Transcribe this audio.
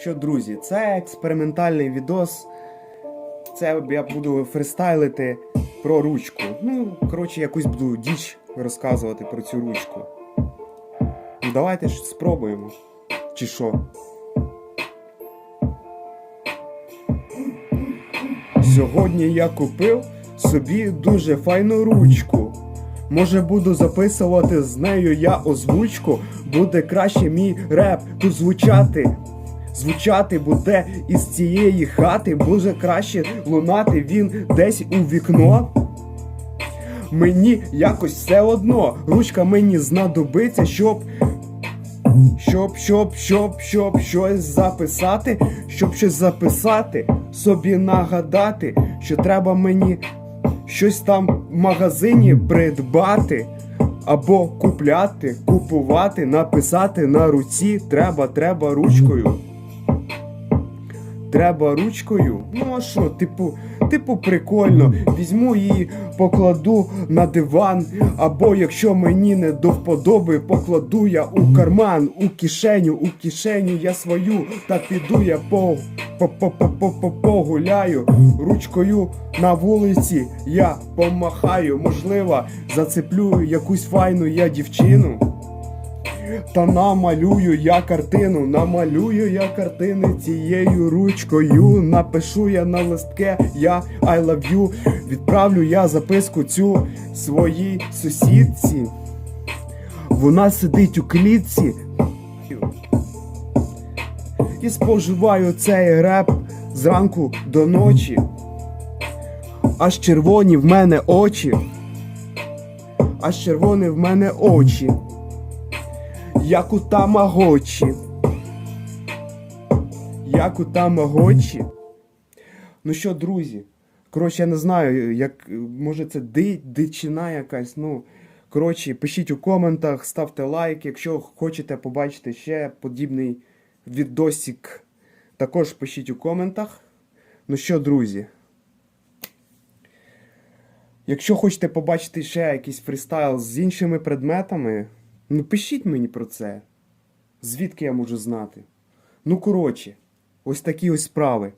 Що, друзі, це експериментальний відос. Це я буду фристайлити про ручку. Ну, коротше, якусь буду діч розказувати про цю ручку. Ну, давайте ж спробуємо. Чи що? Сьогодні я купив собі дуже файну ручку. Може буду записувати з нею я озвучку, буде краще мій реп тут звучати. Звучати буде із цієї хати, буде краще лунати він десь у вікно. Мені якось все одно, ручка мені знадобиться, щоб. Щоб, щоб, щоб, щоб щось записати, щоб щось записати, собі нагадати, що треба мені щось там в магазині придбати. Або купляти, купувати, написати на руці треба, треба ручкою. Треба ручкою. Ну а що, типу, типу, прикольно. Візьму її, покладу на диван. Або якщо мені не до вподоби, покладу я у карман, у кишеню, у кишеню я свою, та піду я по, по, по, по, по, по погуляю. Ручкою на вулиці я помахаю. Можливо, зацеплю якусь файну я дівчину. Та намалюю я картину, намалюю я картини цією ручкою. Напишу я на листке я I love you. Відправлю я записку цю своїй сусідці. Вона сидить у клітці. І споживаю цей реп зранку до ночі. Аж червоні в мене очі. Аж червоні в мене очі як у тамагочі. Як у тамагочі. Ну що, друзі? Коротше, я не знаю, як може це ди, дичина якась. Ну, коротше, пишіть у коментах, ставте лайк, якщо хочете побачити ще подібний відосик. Також пишіть у коментах. Ну що, друзі? Якщо хочете побачити ще якийсь фрістайл з іншими предметами, ну пишіть мені про це. Звідки я можу знати? Ну, коротше, ось такі ось справи.